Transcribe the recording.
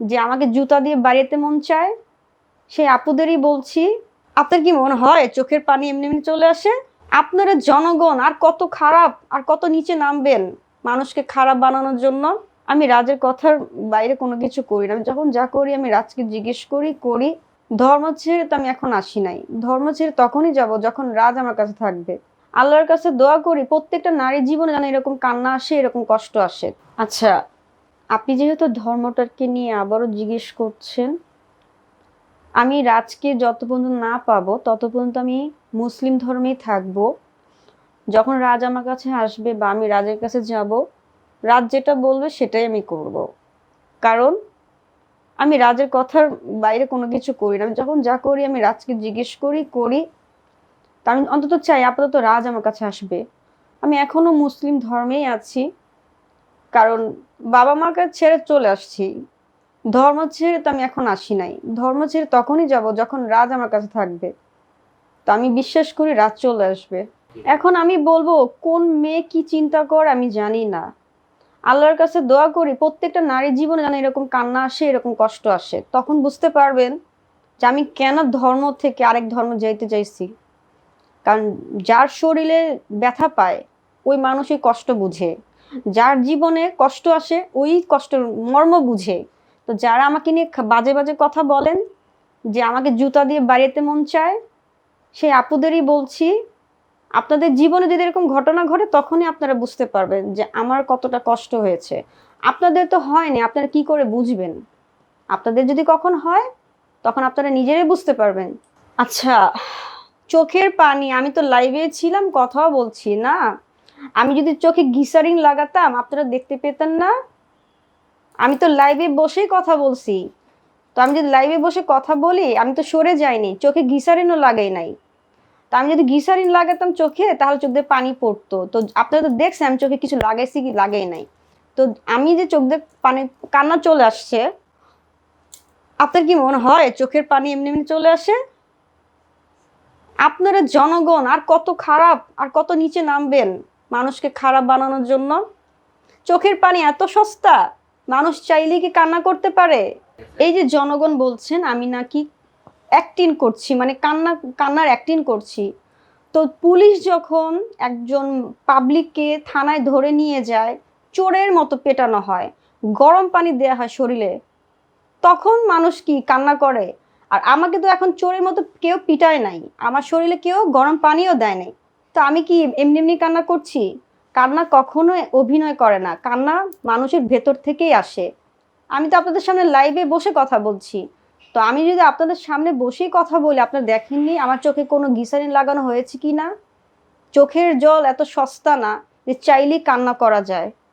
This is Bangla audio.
যে আমাকে জুতা দিয়ে বাড়িতে মন চায়, সেই আপুদেরই বলছি, আপনার কি মনে হয় চোখের পানি এমনি এমনি চলে আসে? আপনারা জনগণ, আর কত খারাপ, আর কত নিচে নামবেন মানুষকে খারাপ বানানোর জন্য? আমি রাজের কথার বাইরে কোনো কিছু করি না। আমি যখন যা করি, আমি রাজকে জিজ্ঞেস করি করি। ধর্ম ছেড়ে তো আমি এখন আসি নাই। ধর্ম ছেড়ে তখনই যাব যখন রাজ আমার কাছে থাকবে। আল্লাহর কাছে দোয়া করি, প্রত্যেকটা নারীর জীবনে যেন এরকম কান্না আসে, এরকম কষ্ট আসে। আচ্ছা আপনি যেহেতু ধর্মটাকে নিয়ে আবারও জিজ্ঞেস করছেন, আমি রাজকে যত পর্যন্ত না পাবো, তত পর্যন্ত আমি মুসলিম ধর্মেই থাকব। যখন রাজ আমার কাছে আসবে বা আমি রাজের কাছে যাব, রাজ যেটা বলবে সেটাই আমি করব। কারণ আমি রাজের কথার বাইরে কোনো কিছু করি না। আমি যখন যা করি, আমি রাজকে জিজ্ঞেস করি করি তা আমি অন্তত চাই আপাতত রাজ আমার কাছে আসবে। আমি এখনও মুসলিম ধর্মেই আছি। কারণ বাবা মাকে ছেড়ে চলে আসছি। ধর্ম ছেড়ে তো আমি এখন আসি নাই। ধর্ম ছেড়ে তখনই যাব যখন রাজ আমার কাছে থাকবে। তো আমি বিশ্বাস করি রাজ চলে আসবে। এখন আমি বলব, কোন মেয়ে কি চিন্তা কর আমি জানি না। আল্লাহর কাছে দোয়া করি, প্রত্যেকটা নারীর জীবনে যেন এরকম কান্না আসে, এরকম কষ্ট আসে। তখন বুঝতে পারবেন যে আমি কেন ধর্ম থেকে আরেক ধর্ম যাইতে চাইছি। কারণ যার শরীরে ব্যথা পায়, ওই মানুষই কষ্ট বুঝে। যার জীবনে কষ্ট আসে, ওই কষ্টের মর্ম বুঝে। তো যারা আমাকে নিয়ে বাজে বাজে কথা বলেন, যে আমাকে জুতা দিয়ে বাড়িতে মন চায় সেই আপুদেরই বলছি, আপনাদের জীবনে যদি এরকম ঘটনা ঘটে, তখনই আপনারা বুঝতে পারবেন যে আমার কতটা কষ্ট হয়েছে। আপনাদের তো হয়নি, আপনারা কি করে বুঝবেন? আপনাদের যদি কখন হয়, তখন আপনারা নিজেরাই বুঝতে পারবেন। আচ্ছা চোখের পানি, আমি তো লাইভে ছিলাম, কথাও বলছি না। আমি যদি চোখে গিসারিন লাগাতাম, আপনারা দেখতে পেতেন না। আমি তো লাইভে বসেই কথা বলছি। তো আমি যদি লাইভে বসে কথা বলি, আমি তো সরে যাইনি, চোখে গিসারিনও লাগাই নাই। তা আমি যদি গিসারিন লাগাতাম চোখে, তাহলে চোখ দিয়ে পানি পড়তো। তো আপনারা তো দেখছেন, আমি চোখে কিছু লাগাইছি কি লাগাই নাই। তো আমি যে চোখ দিয়ে পানি, কান্না চলে আসছে, আপনার কি মনে হয় চোখের পানি এমনি এমনি চলে আসে? আপনারা জনগণ, আর কত খারাপ, আর কত নিচে নামবেন। মানুষকে খারাপ বানানোর জন্য? চোখের পানি এত সস্তা, মানুষ চাইলে কি কান্না করতে পারে? এই যে জনগণ বলছেন, আমি নাকি অ্যাক্টিং করছি মানে কান্না, কান্নার অ্যাক্টিং করছি। তো পুলিশ যখন একজন পাবলিককে থানায় ধরে নিয়ে যায়, চোরের মতো পেটানো হয়, গরম পানি দেওয়া হয় শরীরে, তখন মানুষ কি কান্না করে? আর আমাকে তো এখন চোরের মতো কেউ পিটায় নাই, আমার শরীরে কেউ গরম পানিও দেয় নাই। তো আমি কি এমনি এমনি কান্না করছি? কান্না কখনো অভিনয় করে না। কান্না মানুষের ভেতর থেকেই আসে। আমি তো আপনাদের সামনে লাইভে বসে কথা বলছি। তো আমি যদি আপনাদের সামনে বসেই কথা বলি, আপনারা দেখেননি আমার চোখে কোনো গিসারিন লাগানো হয়েছে কি না চোখের জল এত সস্তা না যে চাইলেই কান্না করা যায়।